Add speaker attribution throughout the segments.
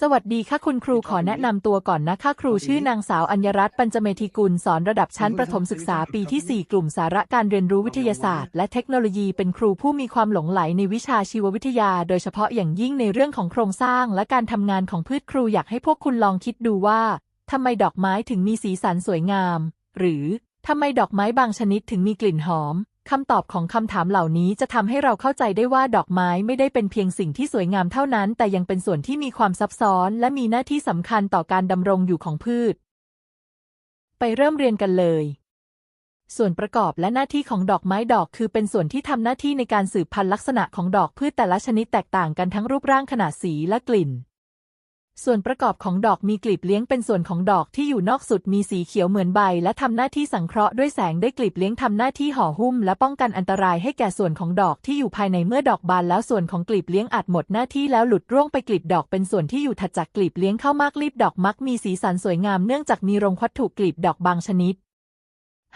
Speaker 1: สวัสดีค่ะคุณครูขอแนะนำตัวก่อนนะคะครูชื่อนางสาวอัญญรัตน์ปัญจเมธิกุลสอนระดับชั้นประถมศึกษาปีที่ 4 กลุ่มสาระการเรียนรู้วิทยาศาสตร์ และเทคโนโลยีเป็นครูผู้มีความหลงไหลในวิชาชีววิทยา โดยเฉพาะอย่างยิ่งในเรื่องของโครงสร้าง และการทำงานของพืชครูอยากให้พวกคุณลองคิดดูว่าทำไมดอกไม้ถึงมีสีสันสวยงาม หรือทำไมดอกไม้บางชนิดถึงมีกลิ่นหอม คำตอบของคำถามเหล่านี้จะทำให้เราเข้าใจได้ว่าดอกไม้ไม่ได้เป็นเพียงสิ่งที่สวยงามเท่านั้น แต่ยังเป็นส่วนที่มีความซับซ้อน และมีหน้าที่สำคัญต่อการดำรงอยู่ของพืช ไปเริ่มเรียนกันเลย ส่วนประกอบและหน้าที่ของดอกไม้ดอกคือเป็นส่วนที่ทำหน้าที่ในการสืบพันธุ์ลักษณะของดอกพืชแต่ละชนิดแตกต่างกันทั้งรูปร่างขนาดสีและกลิ่น ส่วนประกอบของดอกมีกลีบเลี้ยงเป็นส่วนของดอกที่อยู่นอกสุดมีสีเขียวเหมือนใบ และทำหน้าที่สังเคราะห์ด้วยแสงได้กลีบเลี้ยงทำหน้าที่ห่อหุ้ม และป้องกันอันตรายให้แก่ส่วนของดอกที่อยู่ภายในเมื่อดอกบานแล้วส่วนของกลีบเลี้ยงอาจหมดหน้าที่แล้วหลุดร่วงไปกลีบดอกเป็นส่วนที่อยู่ถัดจากกลีบเลี้ยงเข้ามากลีบดอกมักมีสีสันสวยงามเนื่องจากมีรงวัตถุกลีบดอกบางชนิด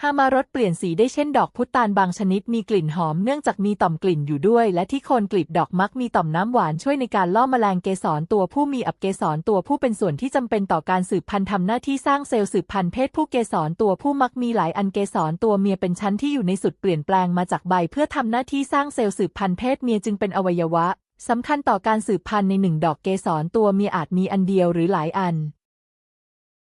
Speaker 1: ฮามารสเปลี่ยนสีได้เช่นดอกพุตานบางชนิดมีกลิ่นหอมเนื่องจากมีต่อมกลิ่นอยู่ด้วย และที่โคนกลีบดอกมักมีต่อมน้ำหวานช่วยในการล่อแมลงเกสรตัวผู้มีอับเกสรตัวผู้เป็นส่วนที่จำเป็นต่อการสืบพันธุ์ทำหน้าที่สร้างเซลล์สืบพันธุ์เพศผู้เกสรตัวผู้มักมีหลายอันเกสรตัวเมียเป็นชั้นที่อยู่ในสุดเปลี่ยนแปลงมาจากใบ เพื่อทำหน้าที่สร้างเซลล์สืบพันธุ์เพศเมียจึงเป็นอวัยวะสำคัญต่อการสืบพันธุ์ในหนึ่งดอกเกสรตัวเมียอาจมีอันเดียวหรือหลายอัน